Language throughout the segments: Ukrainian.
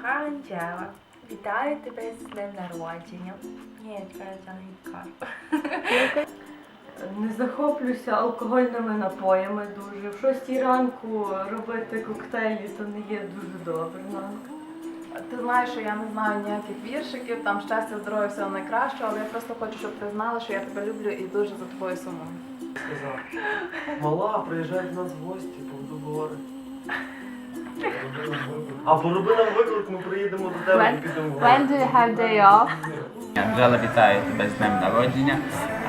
Дорога Анджела, вітаю тебе з днем народження. Ні, я не кажу. Не захоплюся алкогольними напоями дуже. В шостій ранку робити коктейлі то не є дуже добре. Ти знаєш, що я не знаю ніяких віршиків, там щастя, здоров'я, всього найкращого, але я просто хочу, щоб ти знала, що я тебе люблю і дуже за тобою сумую. сказав. Мала, приїжджай до нас в гості, поведу гори. А пороби нам виклик, ми приїдемо до тебе і підемо в. When do you have day off? Анжела, вітаю тебе з днем народження.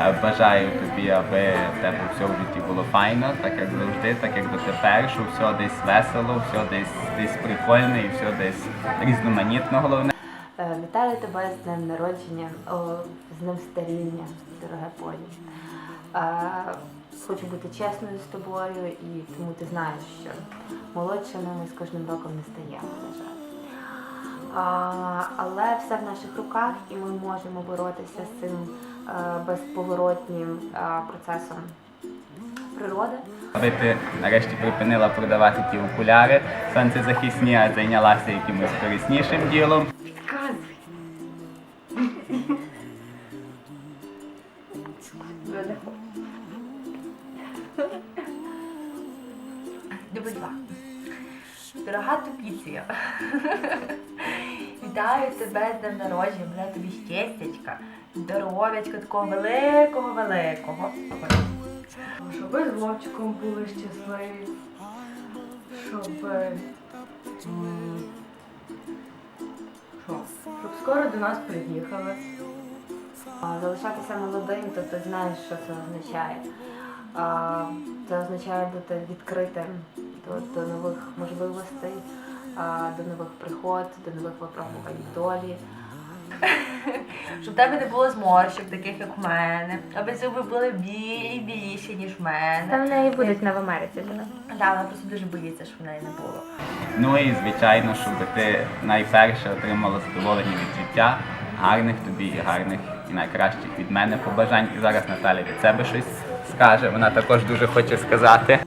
Е, Бажаю тобі, аби в тебе все в житті було файно, так як завжди, так як дотепер, що все десь весело, все десь десь прикольне і все десь різноманітно головне. Е, Вітаю тебе з днем народження, о, з днем старіння, дороге полі. Е, Хочу бути чесною з тобою, і тому ти знаєш, що молодшими ми з кожним роком не стаємо, на жаль. Але все в наших руках, і ми можемо боротися з цим е, безповоротнім е, процесом природи. Аби ти нарешті припинила продавати ті окуляри сонцезахисні, а зайнялася якимось кориснішим ділом. Дубль-2. Дорога Тупіція, Вітаю тебе з днем народження, мене тобі щастячка, здоров'ячка такого великого-великого. Щоб ви з Вовчиком були щасливі, щоб Що? Щоб скоро до нас приїхали. Залишатися молодим, то ти знаєш, що це означає. Це означає бути відкритим до, до нових можливостей, до нових пригод, до нових випробувань долі. Щоб в тебе не було зморщок, таких як в мене, аби зуби були білі біліші, ніж в мене. Та в неї будуть не в Америці живе. Да, вона просто дуже боїться, щоб в неї не було. Ну і звичайно, щоб ти найперше отримала задоволення від життя, гарних тобі і гарних і найкращих від мене побажань. І зараз Наталя від себе щось скаже. Вона також дуже хоче сказати.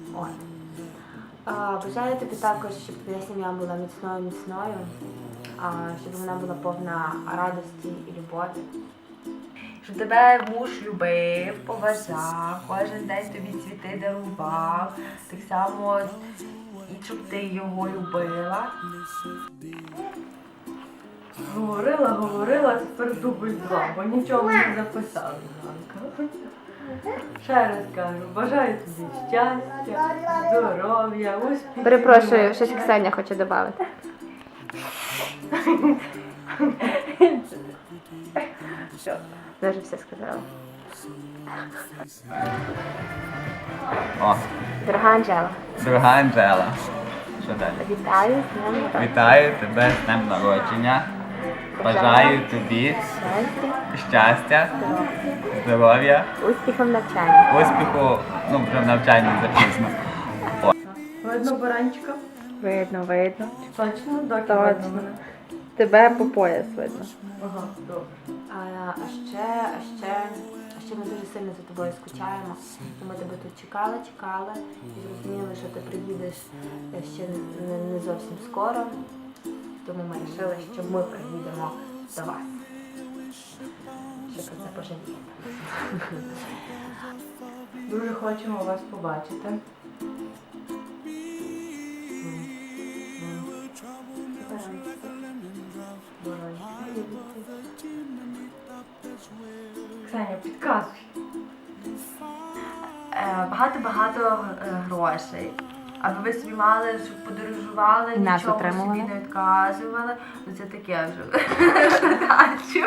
От. А, Бажаю тобі також, щоб твоя сім'я була міцною міцною, а, щоб вона була повна радості і любові. Щоб тебе муж любив, поважав, кожен день тобі цвіти дарував, так само і щоб ти його любила. Говорила, говорила, тепер дубль два, бо нічого не записали, Нанка. Ще раз кажу, бажаю тобі щастя, здоров'я, успіхів. Перепрошую, щось Ксеня хоче додати. Вона вже все сказала. О, Дорога Анжела, дорога Анжела. Що далі? вітаю з днем. Вітаю тебе з днем народження. Бажаю тобі Щастя, здоров'я, в навчанні. успіху, ну вже в навчанні запізно. Видно баранчика? Видно, видно. Точно? Точно. видно мене? Тебе по пояс видно. Ага, добре. А, а ще, а ще, а ще ми дуже сильно за тобою скучаємо. Ми тебе тут чекали, чекали і зрозуміли, що ти приїдеш ще не, не зовсім скоро. Тому ми вирішили, що ми приїдемо до вас. Що про це пожалієте. Дуже хочемо вас побачити. Ксеня, підказуй. Е, Багато-багато е, грошей. Аби ви собі мали, щоб подорожували, Нас нічого отримували. собі не відказували. Ну це таке вже дачу.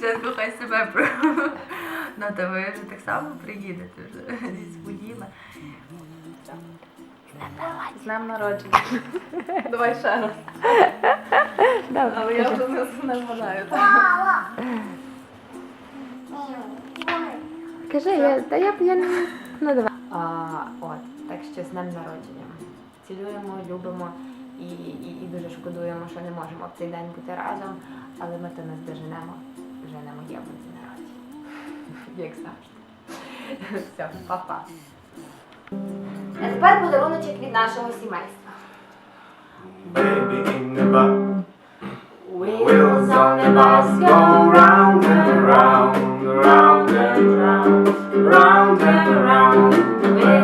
Це хай себе про. Ну то ви вже так само приїдете вже зі своїми. З днем народження. Давай ще раз. Але я вже не, не. Кажи, я, та я, я не ну, давай. А, що з днем народження. Цілуємо, любимо і, і, і дуже шкодуємо, що не можемо в цей день бути разом, але ми то не здоженемо вже на моєму дні народження. Як завжди. Все, па-па. А тепер подаруночок від нашого сімейства. Baby, ain't on the bus go round and round, round and round, round and round.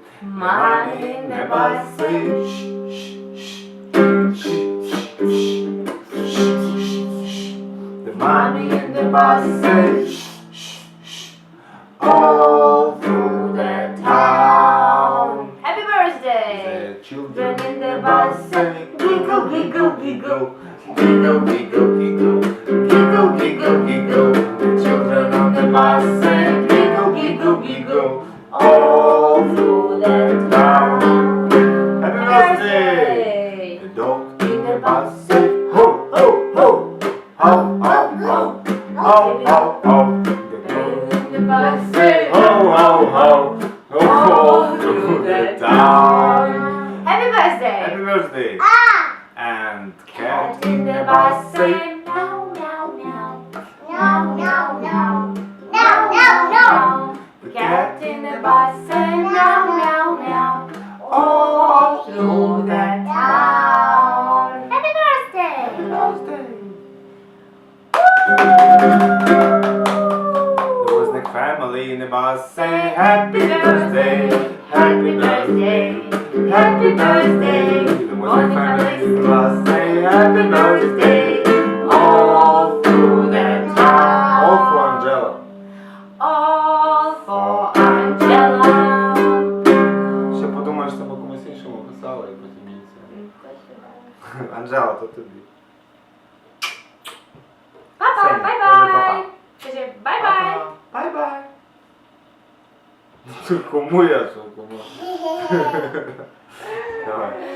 Mami ne basmış The money in the buses all through the town. Happy birthday! The children in the bus giggle, giggle, giggle, giggle, giggle, giggle, giggle, giggle, giggle. The children on the bus giggle, giggle, giggle. Oh. must say ho ho ho, ho all. Happy birthday! Happy birthday! Ah! And cat in the bus say meow meow meow, meow meow meow, meow meow meow. Cat in the bus family in say happy birthday, happy birthday, happy birthday. The Wozniak family in say happy birthday, all through the town. All for Angela. All for Angela. Ще подумаєш, це комусь іншому писала і потім їй це. Анжела, то тобі. Tylko moja są, to ma. Dawaj.